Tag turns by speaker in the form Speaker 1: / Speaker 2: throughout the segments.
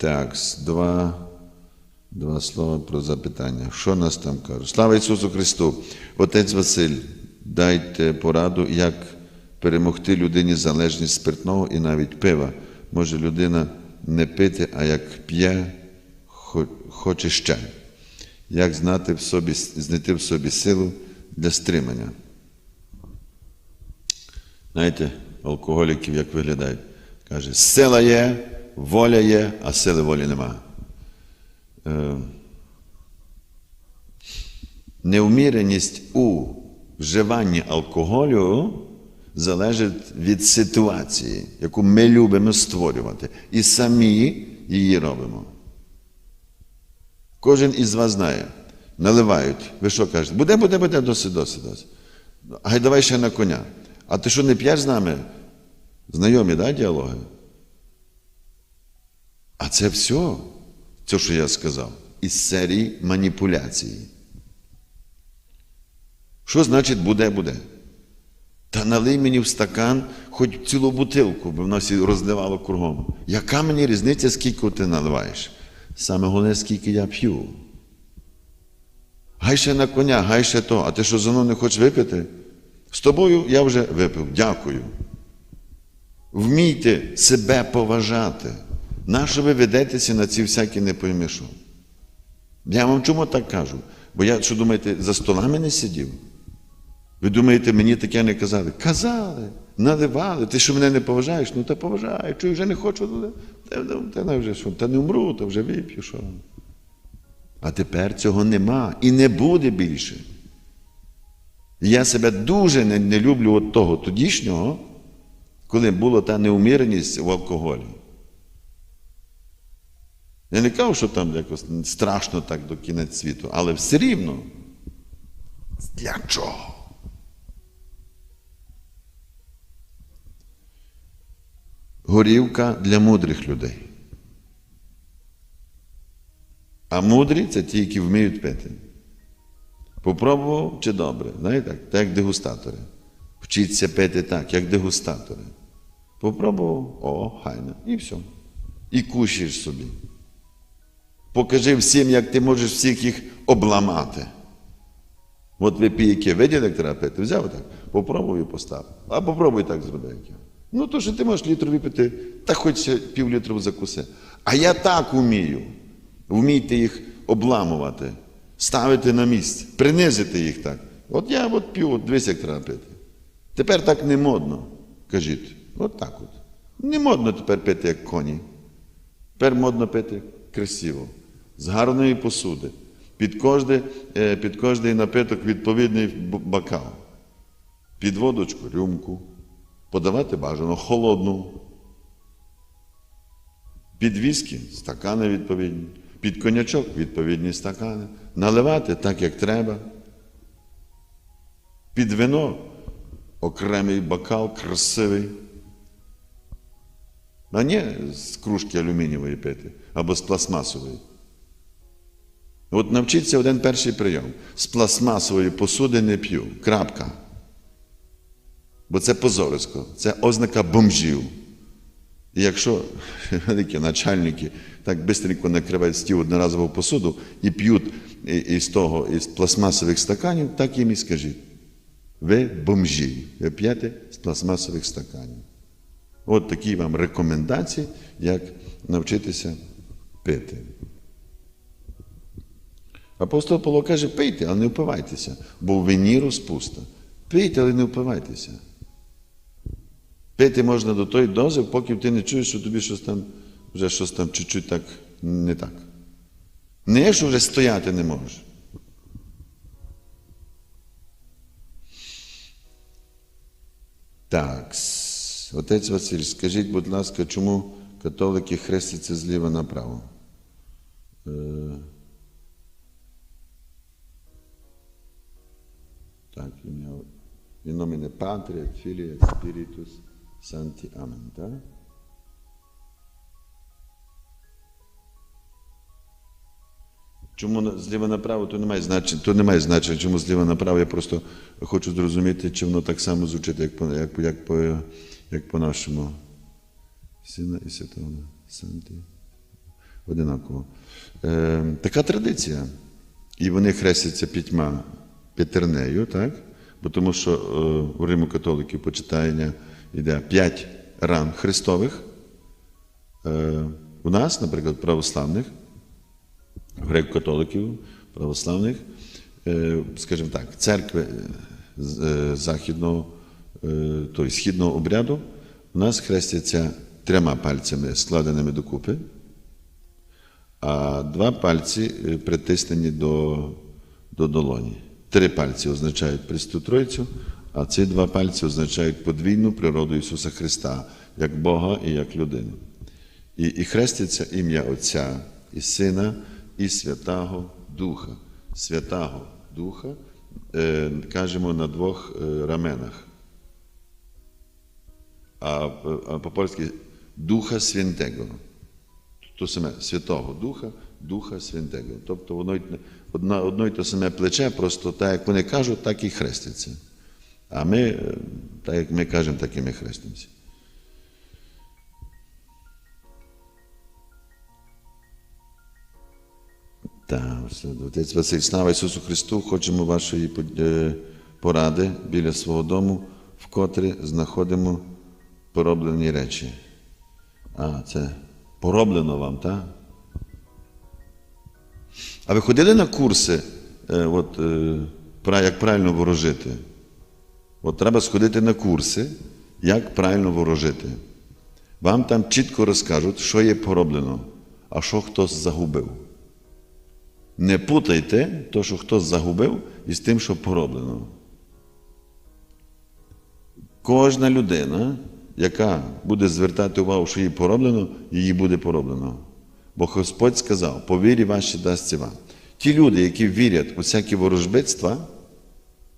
Speaker 1: Так, два, два слова про запитання. Що нас там кажуть? Слава Ісусу Христу! Отець Василь, дайте пораду, як перемогти людині залежність спиртного і навіть пива. Може людина не пити, а як п'є, хоче ще. Як знати в собі, знайти в собі силу для стримання? Знаєте, алкоголіків як виглядають? Каже, сила є, воля є, а сили волі нема. Е, Неуміреність у вживанні алкоголю залежить від ситуації, яку ми любимо створювати, і самі її робимо. Кожен із вас знає, наливають. Ви що кажете? Буде, буде, буде, досить, досить, досить. Гай давай ще на коня. А ти що не п'єш з нами? Знайомі, да, діалоги? А це все, це, що я сказав, із серії маніпуляції. Що значить буде, буде? Та налий мені в стакан хоч цілу бутилку, бо в нас розливало кругом. Яка мені різниця, скільки ти наливаєш? Саме головне, скільки я п'ю. Гай ще на коня, гай ще то, а ти що зо мною не хочеш випити? З тобою я вже випив. Дякую. Вмійте себе поважати. Нащо ви ведетеся на ці всякі не пойми що? Я вам чому так кажу? Бо я, що думаєте, за столами не сидів? Ви думаєте, мені таке не казали? Казали, наливали. Ти що мене не поважаєш? Ну та поважаю, чую, вже не хочу. ну, Та, вже що, та не вмру, та вже вип'ю, що. А тепер цього нема і не буде більше. Я себе дуже не, не люблю от того тодішнього, коли була та неуміреність в алкоголі. Я не кажу, що там якось страшно так до кінець світу, але все рівно. Для чого? Горівка для мудрих людей. А мудрі це ті, які вміють пити. Попробував чи добре? Знаєте, так, так як дегустатори. Вчіться пити так, як дегустатори. Попробував, о, хайно, і все. І кушаєш собі. Покажи всім, як ти можеш всіх їх обламати. От ви піяки, виділи, як треба? Взяв так, попробуй і поставив. А попробуй так зроби. Ну, то що ти можеш літру випити, та хоч пів літру закуси. А я так вмію. Вмійте їх обламувати, ставити на місце, принизити їх так. От я от п'ю, от дивись, як треба пити. Тепер так не модно, кажіть. От так от. Не модно тепер пити, як коні. Тепер модно пити красиво, з гарної посуди. Під кожний, е, під кожний напиток відповідний бокал. Під водочку рюмку. Подавати бажано холодну. Під віскі стакани відповідні. Під конячок відповідні стакани. Наливати так, як треба. Під вино окремий бокал красивий. А не з кружки алюмінієвої пити або з пластмасової. От навчіться один перший прийом. З пластмасової посуди не п'ю. Крапка. Бо це позорисько, це ознака бомжів. І якщо великі начальники так швидко накривають стіл одноразову посуду і п'ють із того, із пластмасових стаканів, так їм і скажіть. Ви бомжі, ви п'єте з пластмасових стаканів. От такі вам рекомендації, як навчитися пити. Апостол Павло каже, пийте, але не впивайтеся, бо в вині розпуста. Пийте, але не впивайтеся. Пити можна до тої дози, поки ти не чуєш, що тобі щось там, вже щось там чуть-чуть так не так. Не що вже стояти не можеш. Так, отець Василь, скажіть, будь ласка, чому католики хрестяться зліва направо? Так, ім'я in nomine Patria, Filii, et Spiritus Sancti. Amen. Так? Чому зліва направо, то немає значення, то немає значення, чому зліва направо. Я просто хочу зрозуміти, чи воно так само звучить, як по, як, як по, як по нашому. Сина і Святого Санті. одинаково. Е, така традиція. І вони хрестяться п'ятьма п'ятернею, так? Бо тому що е, у Риму католиків почитання йде п'ять ран Христових. Е, у нас, наприклад, православних, греко-католиків, православних, е, скажімо так, церкви е, західного, е, тобто східного обряду, у нас хрестяться трьома пальцями, складеними докупи, а два пальці е, притиснені до, до долоні. Три пальці означають Престу Тройцю, а ці два пальці означають подвійну природу Ісуса Христа, як Бога і як людину. І, і хреститься ім'я Отця і Сина, і Святого Духа. Святого Духа е, кажемо на двох е, раменах. А, а по-польськи Духа Святого. То саме Святого Духа, Духа Святого. Тобто воно одна, одно й те саме плече, просто так, як вони кажуть, так і хреститься. А ми, е, так як ми кажемо, так і ми хрестимося. Так, отець Василь, слава Ісусу Христу, хочемо вашої е, поради біля свого дому, вкотре знаходимо пороблені речі. А, це пороблено вам, так? А ви ходили на курси, е, от, е, як правильно ворожити? От треба сходити на курси, як правильно ворожити. Вам там чітко розкажуть, що є пороблено, а що хтось загубив. Не путайте то, що хтось загубив, із тим, що пороблено. Кожна людина, яка буде звертати увагу, що їй пороблено, її буде пороблено. Бо Господь сказав, по вірі ваші дасться вам. Ті люди, які вірять у всякі ворожбитства,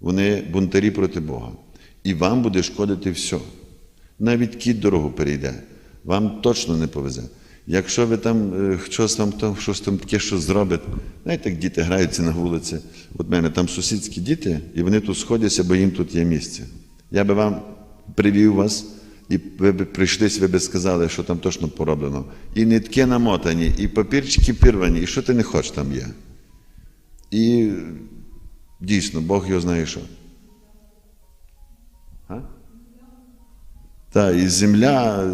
Speaker 1: вони бунтарі проти Бога. І вам буде шкодити все. Навіть кіт дорогу перейде, вам точно не повезе. Якщо ви там е, щось там, там, щось там таке щось зробите, знаєте, як діти граються на вулиці. От мене там сусідські діти, і вони тут сходяться, бо їм тут є місце. Я би вам привів вас, і ви б прийшлись, ви б сказали, що там точно пороблено. І нитки намотані, і папірчики пірвані, і що ти не хочеш там є. І дійсно, Бог його знає що. А? Так, і земля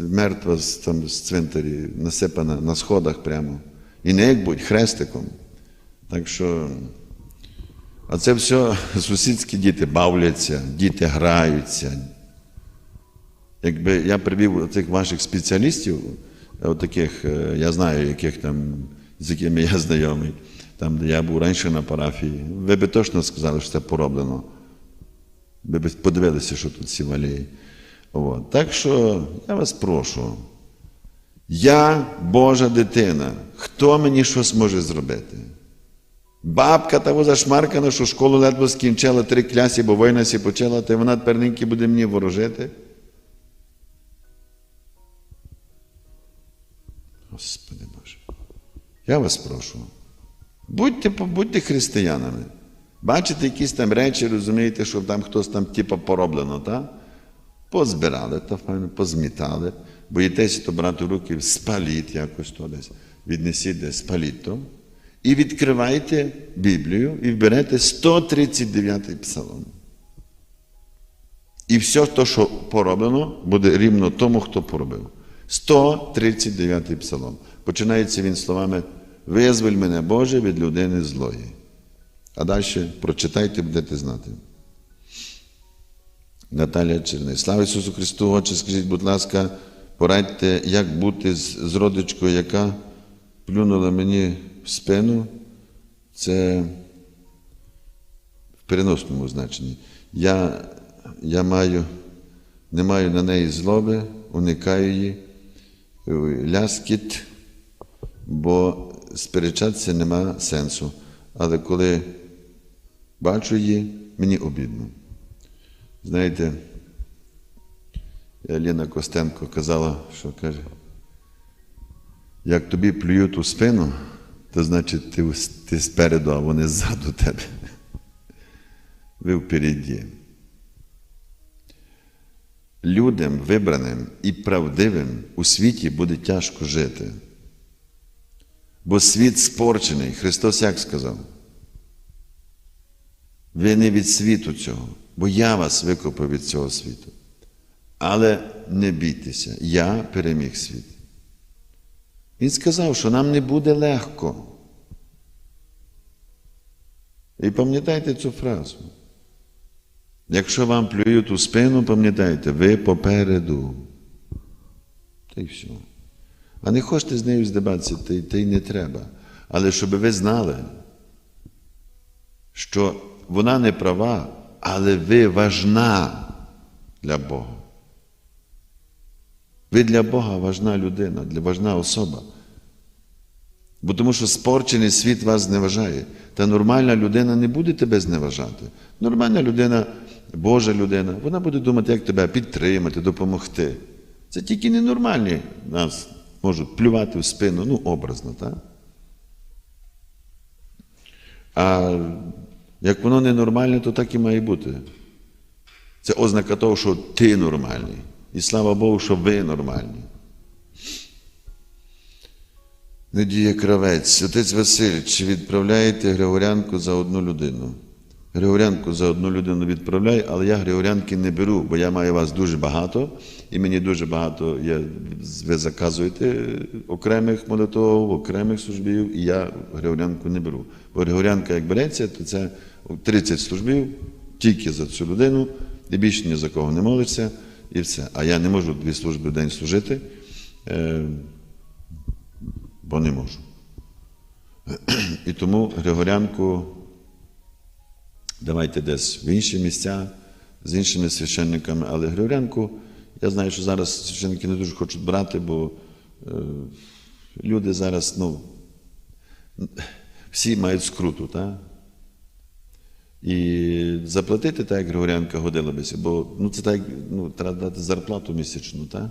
Speaker 1: мертва там з цвинтарі насипана на сходах прямо. І не як будь хрестиком. Так що. А це все сусідські діти бавляться, діти граються. Якби я привів цих ваших спеціалістів, таких, е, я знаю, яких там, з якими я знайомий, там, де я був раніше на парафії, ви би точно сказали, що це пороблено. Ви б подивилися, що тут всі валії. От. Так що я вас прошу. Я Божа дитина. Хто мені щось може зробити? Бабка того зашмаркана, що школу ледве скінчила три клясі, бо війна сі почала, то вона тепер буде мені ворожити. Господи Боже. Я вас прошу. Будьте, будьте християнами. Бачите якісь там речі, розумієте, що там хтось там типу пороблено, так? Позбирали то файно, позмітали. Боїтеся то брати в руки, спаліть якось то десь, віднесіть десь, спаліть то. І відкривайте Біблію і берете 139 псалом. І все, то, що пороблено, буде рівно тому, хто поробив. 139 псалом. Починається він словами Визволь мене, Боже, від людини злої. А далі прочитайте, будете знати. Наталія Черний. Слава Ісусу Христу, Отче, скажіть, будь ласка, порадьте, як бути з, родичкою, яка плюнула мені в спину. Це в переносному значенні. Я, я маю, не маю на неї злоби, уникаю її, ляскіт, бо сперечатися нема сенсу. Але коли бачу її, мені обідно. Знаєте, Ліна Костенко казала, що каже, як тобі плюють у спину, то значить ти, ти спереду, а вони ззаду тебе. Ви впереді. Людям вибраним і правдивим у світі буде тяжко жити. Бо світ спорчений. Христос як сказав? Ви не від світу цього, бо я вас викупив від цього світу. Але не бійтеся, я переміг світ. Він сказав, що нам не буде легко. І пам'ятайте цю фразу. Якщо вам плюють у спину, пам'ятайте, ви попереду. Та й все. А не хочете з нею здебатися, то, й- то й не треба. Але щоб ви знали, що вона не права, але ви важна для Бога. Ви для Бога важна людина, для важна особа. Бо тому що спорчений світ вас зневажає. Та нормальна людина не буде тебе зневажати. Нормальна людина, Божа людина, вона буде думати, як тебе підтримати, допомогти. Це тільки ненормальні нас можуть плювати в спину, ну, образно, так? А як воно ненормальне, то так і має бути. Це ознака того, що ти нормальний. І слава Богу, що ви нормальні. Надія Кравець, отець Василь, чи відправляєте Григорянку за одну людину? Григорянку за одну людину відправляю, але я Григорянки не беру, бо я маю вас дуже багато, і мені дуже багато є, ви заказуєте окремих молитов, окремих службів, і я Григорянку не беру. Бо Григорянка, як береться, то це 30 службів тільки за цю людину, і більше ні за кого не молиться, і все. А я не можу дві служби в день служити. Е, бо не можу. І тому Григорянку давайте десь в інші місця з іншими священниками, але Григорянку, я знаю, що зараз священники не дуже хочуть брати, бо е, люди зараз, ну, всі мають скруту, так? І заплатити так, як Григорянка годила бися, бо ну, це так, ну, треба дати зарплату місячну, так?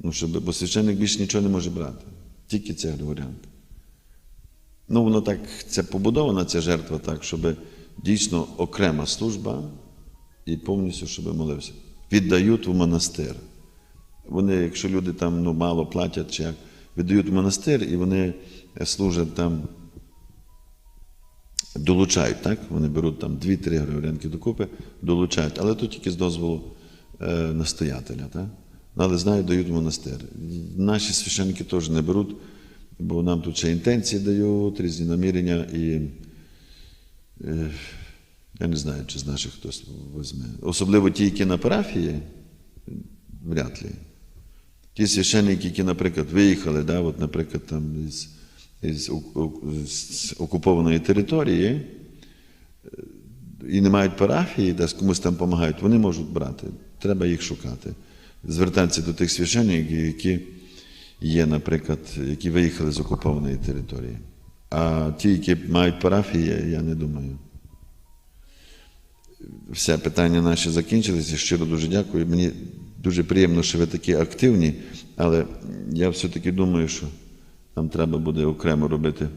Speaker 1: Ну, щоб, бо священник більше нічого не може брати. Тільки ця Григорянка. Ну, воно так, це побудована ця жертва так, щоб дійсно окрема служба і повністю, щоб молився. Віддають в монастир. Вони, якщо люди там ну, мало платять, чи як, віддають в монастир і вони служать там, долучають, так? Вони беруть там 2-3 гривенки докупи, долучають, але то тільки з дозволу е, настоятеля. Так? Ну, Але знають, дають в монастир. Наші священники теж не беруть, бо нам тут ще інтенції дають, різні намірення, і я не знаю, чи з наших хтось візьме. Особливо ті, які на парафії, вряд ли. Ті священники, які, наприклад, виїхали, да, от, наприклад, там із, із, з окупованої території е, і не мають парафії, десь комусь там допомагають, вони можуть брати. Треба їх шукати. Звертатися до тих священників, які є, наприклад, які виїхали з окупованої території. А ті, які мають парафії, я не думаю. Все питання наші закінчилися. Щиро дуже дякую. Мені дуже приємно, що ви такі активні, але я все-таки думаю, що нам треба буде окремо робити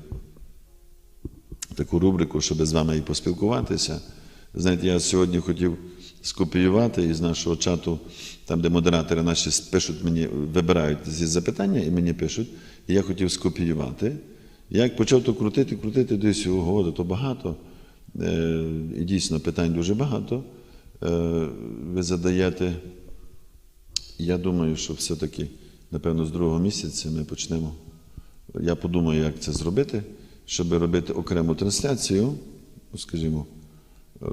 Speaker 1: таку рубрику, щоб з вами і поспілкуватися. Знаєте, я сьогодні хотів скопіювати із нашого чату, там, де модератори наші пишуть мені, вибирають зі запитання і мені пишуть, і я хотів скопіювати. Як почав то крутити, крутити, десь ого, то багато. Е, І дійсно питань дуже багато. Е, Ви задаєте. Я думаю, що все-таки, напевно, з другого місяця ми почнемо. Я подумаю, як це зробити, щоб робити окрему трансляцію, ну, скажімо, е,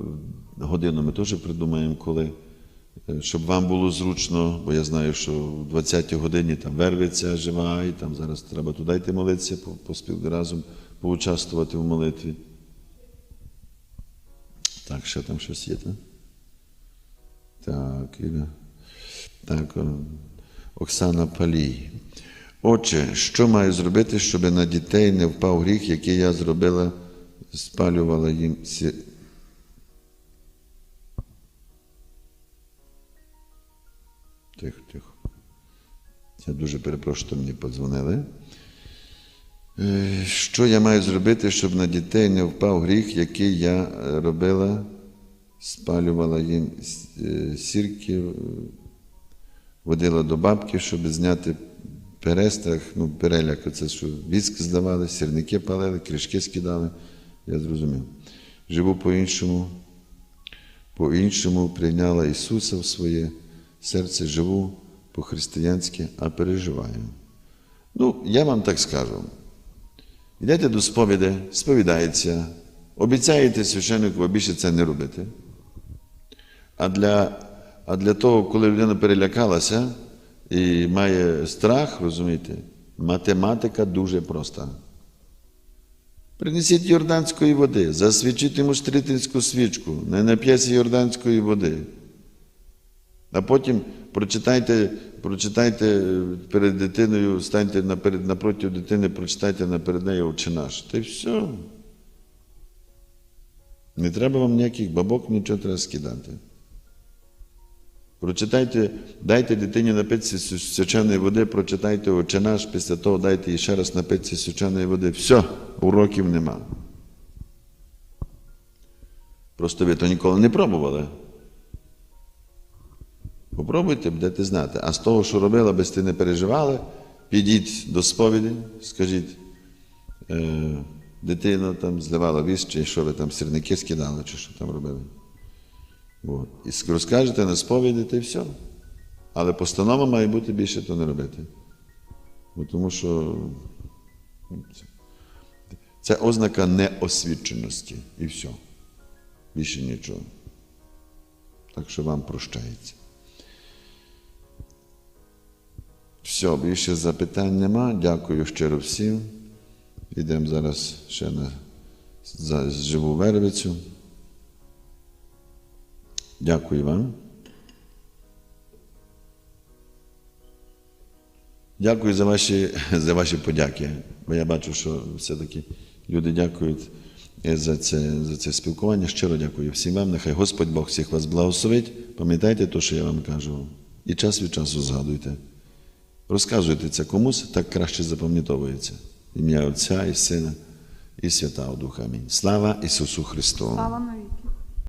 Speaker 1: годину ми теж придумаємо, коли, щоб вам було зручно, бо я знаю, що в 20-й годині там вервиться жива, і там зараз треба туди йти молитися, по- поспілкувати разом, поучаствувати в молитві. Так, ще там щось є, так? Так, Іра. Так, Оксана Палій. Отче, що маю зробити, щоб на дітей не впав гріх, який я зробила, спалювала їм Тихо, тихо. Я дуже перепрошую, що мені подзвонили. Е, Що я маю зробити, щоб на дітей не впав гріх, який я робила, спалювала їм е, сірки, е, водила до бабки, щоб зняти перестрах, ну, переляк, це що віск здавали, сірники палили, кришки скидали. Я зрозумів. Живу по-іншому, по-іншому прийняла Ісуса в своє серце, живу по-християнськи, а переживаю. Ну, я вам так скажу. Йдете до сповіді, сповідається, обіцяєте священнику більше це не робити. А для, а для того, коли людина перелякалася і має страх, розумієте, математика дуже проста. Принесіть йорданської води, засвідчіть йому стрітинську свічку, не нап'ється йорданської води. А потім прочитайте, прочитайте перед дитиною, станьте наперед, напроти дитини, прочитайте наперед нею «Отче наш. Та й все. Не треба вам ніяких бабок, нічого треба скидати. Прочитайте, дайте дитині напитися свяченої води, прочитайте «Отче наш, після того дайте їй ще раз напитися свяченої води. Все, уроків нема. Просто ви то ніколи не пробували. Попробуйте, будете знати. А з того, що робили, аби ти не переживали, підіть до сповіді, скажіть, е, дитина там зливала вісь, чи що ви там сірники скидали, чи що там робили. От. І розкажете на сповіді, та й все. Але постанова має бути більше то не робити. Бо тому що ну, це ознака неосвіченості і все. Більше нічого. Так що вам прощається. Все, більше запитань нема. Дякую щиро всім. Йдемо зараз ще на за живу вервицю. Дякую вам. Дякую за ваші, за ваші подяки. Бо я бачу, що все-таки люди дякують е, за це, за це спілкування. Щиро дякую всім вам. Нехай Господь Бог всіх вас благословить. Пам'ятайте те, що я вам кажу. І час від часу згадуйте. Розказуйте це комусь, так краще запам'ятовується. Ім'я Отця і Сина і Святого Духа. Амінь. Слава Ісусу Христу!
Speaker 2: Слава навіки.